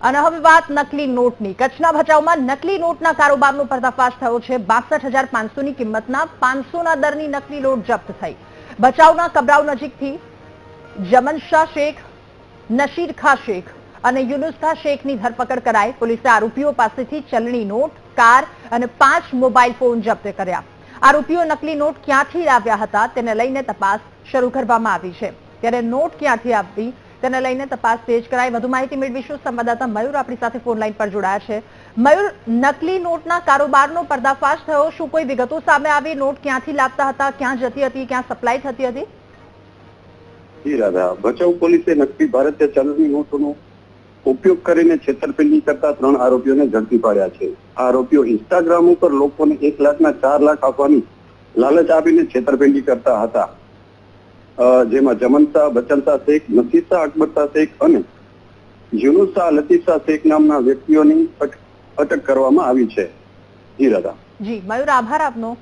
અને હવે વાત નકલી નોટની. કચ્છના ભચાઉમાં નકલી નોટના કારોબારનો પર્દાફાશ થયો છે. બાસઠ હજાર પાંચસોની કિંમતના પાંચસોના દરની નકલી નોટ જપ્ત થઈ. ભચાઉના કબરાવ નજીકથી જમન શેખ, નશીર ખા શેખ અને યુનુસ શેખની ધરપકડ કરાઈ. પોલીસે આરોપીઓ પાસેથી ચલણી નોટ, કાર અને પાંચ મોબાઈલ ફોન જપ્ત કર્યા. આરોપીઓ નકલી નોટ ક્યાંથી લાવ્યા હતા તેને લઈને તપાસ શરૂ કરવામાં આવી છે. ત્યારે નોટ ક્યાંથી આવી તેને લઈને તપાસ તેજ કરાઈ. વધુ માહિતી મેળવીશું. સંવાદદાતા મયુર આપણી સાથે ફોન લાઈન પર જોડાયા છે. મયુર, નકલી નોટના કારોબારનો પર્દાફાશ થયો. શું કોઈ વિગતો સામે આવી? નોટ ક્યાંથી લાવતા હતા? ક્યાં જતી હતી? ક્યાં સપ્લાય થતી હતી? રાધા, ભચાઉ પોલીસે નકલી ભારતીય ચલણી નોટોનો ઉપયોગ કરીને છેતરપિંડી કરતા ત્રણ આરોપીઓને ઝડપી પાડ્યા છે. આરોપીઓ ઇન્સ્ટાગ્રામ ઉપર લોકોને એક લાખના ચાર લાખ આપવાની લાલચ આપીને છેતરપિંડી કરતા હતા. જેમાં જમનતા, બચનતા શેખ, નસીસા, અકબરતા શેખ અને યુનુસા, લતીસા શેખ નામના વ્યક્તિઓની અટક કરવામાં આવી છે. જી રાધા જી મયુર આભાર આપનો.